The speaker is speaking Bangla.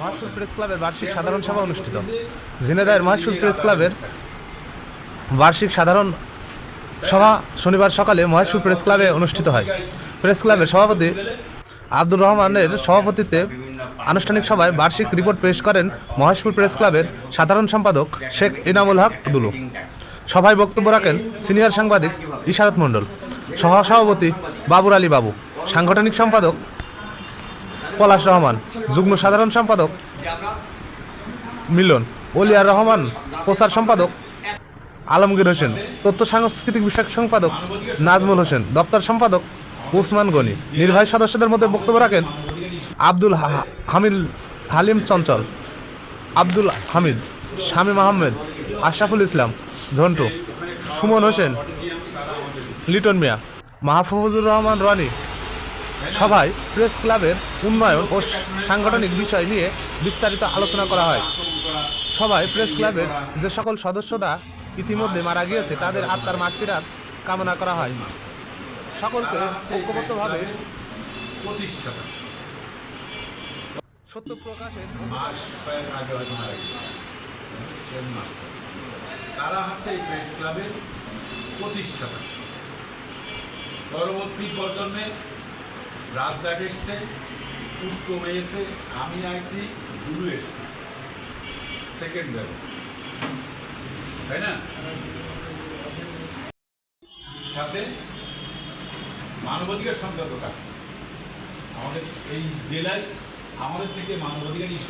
মহেশপুর প্রেস ক্লাবের বার্ষিক সাধারণ সভা অনুষ্ঠিত। ঝিনেদায়ের মহেশপুর প্রেস ক্লাবের বার্ষিক সাধারণ সভা শনিবার সকালে মহেশপুর প্রেস ক্লাবে অনুষ্ঠিত হয়। প্রেস ক্লাবের সভাপতি আব্দুর রহমানের সভাপতিত্বে আনুষ্ঠানিক সভায় বার্ষিক রিপোর্ট পেশ করেন মহেশপুর প্রেস ক্লাবের সাধারণ সম্পাদক শেখ ইনামুল হক দুলু। সভায় বক্তব্য রাখেন সিনিয়র সাংবাদিক ইশারত মণ্ডল, সহসভাপতি বাবুর আলী বাবু, সাংগঠনিক সম্পাদক পলাশ রহমান, যুগ্ম সাধারণ সম্পাদক মিলন, ওলিয়ার রহমান, প্রচার সম্পাদক আলমগীর হোসেন, তথ্য সাংস্কৃতিক বিষয়ক সম্পাদক নাজমুল হোসেন, দপ্তর সম্পাদক উসমান গনি, নির্বাহী সদস্যদের মধ্যে বক্তব্য রাখেন আব্দুল হামিল হালিম চঞ্চল, আব্দুল হামিদ, শামীম আহমেদ, আশরাফুল ইসলাম, ঝন্টু, সুমন হোসেন, লিটন মিয়া, মাহফুজুর রহমান, রনি সভায় প্রেস ক্লাবের উন্নয়ন ও সাংগঠনিক বিষয় নিয়ে বিস্তারিত আলোচনা করা হয়। সভায় প্রেস ক্লাবের যে সকল সদস্যরা ইতিমধ্যে মারা গিয়েছে, তাদের আত্মার মাগফিরাত কামনা করা হয়। সকলকে ঐক্যবদ্ধভাবে তারা হচ্ছে এই প্রেস ক্লাবের প্রতিষ্ঠাতা। পরবর্তী প্রজন্মে রাজ্জাক এসছে উত্তম এসে আমি আইছি, গুরু এসছি। সেকেন্ড ব্যাচ তাই না? সাথে মানবাধিকার সংক্রান্ত কাজ। আমাদের এই জেলায়, আমাদের থেকে মানবাধিকার ইস্যু